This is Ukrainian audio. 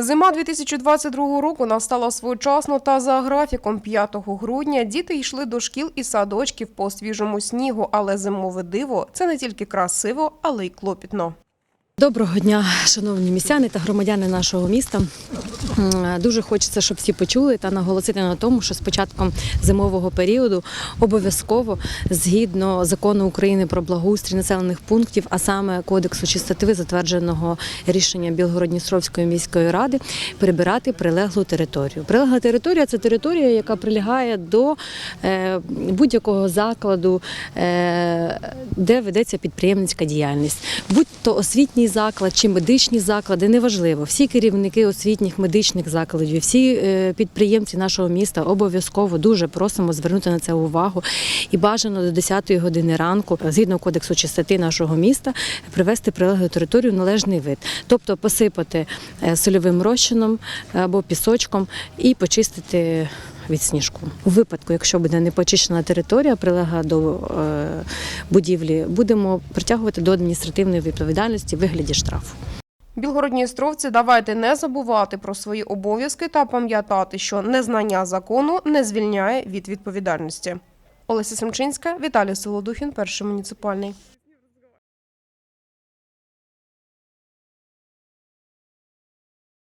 Зима 2022 року настала своєчасно та за графіком 5 грудня діти йшли до шкіл і садочків по свіжому снігу, але зимове диво це не тільки красиво, але й клопітно. Доброго дня, шановні містяни та громадяни нашого міста. Дуже хочеться, щоб всі почули та наголосити на тому, що з початком зимового періоду обов'язково згідно закону України про благоустрій населених пунктів, а саме кодексу чистоти, затвердженого рішенням Білгородністровської міської ради, прибирати прилеглу територію. Прилегла територія це територія, яка прилягає до е, будь-якого закладу, е, де ведеться підприємницька діяльність, будь-то освітній заклад чи медичні заклади, неважливо. Всі керівники освітніх медичних закладів, всі е, підприємці нашого міста обов'язково дуже просимо звернути на це увагу і бажано до 10 години ранку, згідно кодексу чистоти нашого міста, привести прилеглу територію належний вид, тобто посипати е, сольовим розчином або пісочком і почистити. Від сніжку у випадку, якщо буде непочищена територія, прилегла до е, будівлі, будемо притягувати до адміністративної відповідальності в вигляді штрафу. Білгородністровці, давайте не забувати про свої обов'язки та пам'ятати, що незнання закону не звільняє від відповідальності. Олеся Семчинська, Віталій Солодухін, перший муніципальний.